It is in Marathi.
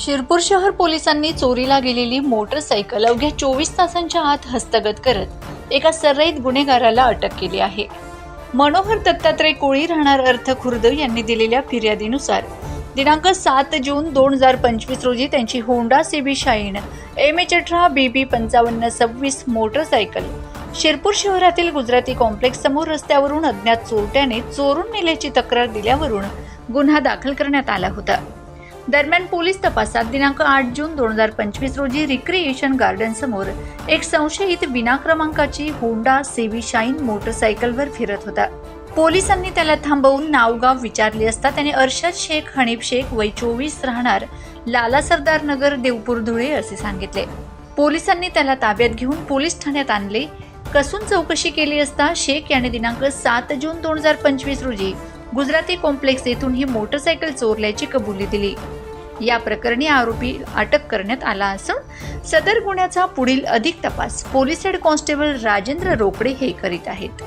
शिरपूर शहर पोलिसांनी चोरीला गेलेली मोटरसायकल अवघ्या चोवीस तासांच्या आत हस्तगत करत एका सर्राईत गुन्हेगाराला अटक केली आहे. मनोहर दत्तात्रय कोळी राहणार अर्थ खुर्द यांनी दिलेल्या फिर्यादीनुसार दिनांक सात जून दोन हजार पंचवीस रोजी त्यांची Honda CB Shine M H अठरा बी बी पंचावन्न सव्वीस मोटरसायकल शिरपूर शहरातील गुजराती कॉम्प्लेक्स समोर रस्त्यावरून अज्ञात चोरट्याने चोरून नेल्याची तक्रार दिल्यावरून गुन्हा दाखल करण्यात आला होता. दरम्यान पोलीस तपासात दिनांक आठ जून दोन हजार पंचवीस रोजी रिक्रिएशन गार्डन समोर एक संशयित विना क्रमांकाची होंडा सेवी शाईन मोटरसायकलवर फिरत होता. पोलिसांनी त्याला थांबवून नावगाव विचारले असता त्याने अर्शद शेख हनीफ शेख वय चोवीस राहणार लाला सरदार नगर देवपूर धुळे असे सांगितले. पोलिसांनी त्याला ताब्यात घेऊन पोलीस ठाण्यात आणले. कसून चौकशी केली असता शेख याने दिनांक सात जून दोन हजार पंचवीस रोजी गुजराती कॉम्प्लेक्स येथून ही मोटरसायकल चोरल्याची कबुली दिली. या प्रकरणी आरोपी अटक करण्यात आला असून सदर गुन्ह्याचा पुढील अधिक तपास police head constable Rajendra Rokade हे करीत आहेत.